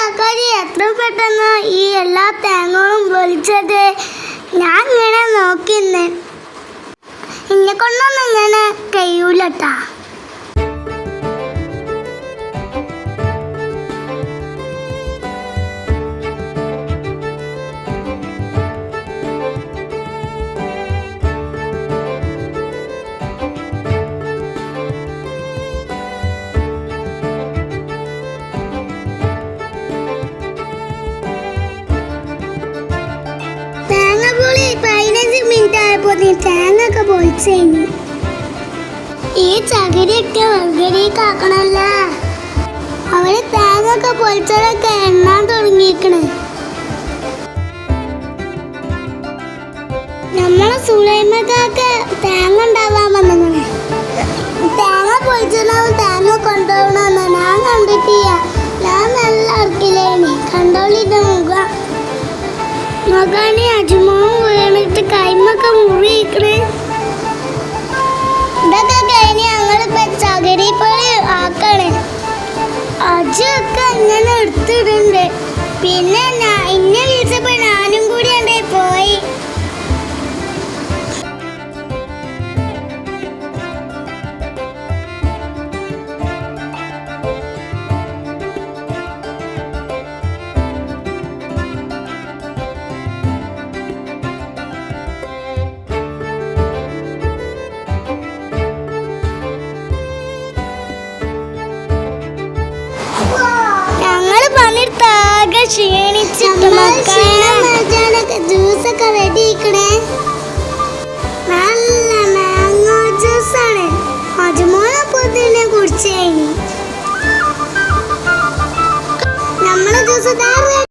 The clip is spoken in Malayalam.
എത്ര പെട്ടെന്ന് ഈ എല്ലാ തേങ്ങകളും പൊളിച്ചത് ഞാൻ ഇങ്ങനെ നോക്കിന്ന്. എന്നെ കൊണ്ടൊന്നും ഇങ്ങനെ കഴിയൂലട്ടാ. ആയപ്പോ നീ തേങ്ങ ഒക്കെ ഈ ചകിരിയൊക്കെ വെറുതെ അവർ തേങ്ങ പൊളിച്ചതൊക്കെ എണ്ണാൻ തുടങ്ങിയേക്കണ് നമ്മളെ സുലൈമക്കൊക്കെ തേങ്ങ ഉണ്ടാവാൻ വന്നങ്ങനെ തേങ്ങ പൊളിച്ചിട്ടുണ്ടാവും തേങ്ങ കൊണ്ടുപോകണമെന്ന് ഞാൻ കണ്ടിട്ടില്ല. ഞാൻ നല്ല ഇറക്കില്ലേനി കണ്ടോളിത മുഖ. മകാനി അജുമാവും വീണിട്ട് കൈമൊക്കെ മുറിയിക്കണേ റെഡി ആക്കണേ നല്ല മാങ്ങോ ജ്യൂസാണ്. അജുമോളപ്പോ തന്നെ കുടിച്ചേ നമ്മളെ ജ്യൂസ്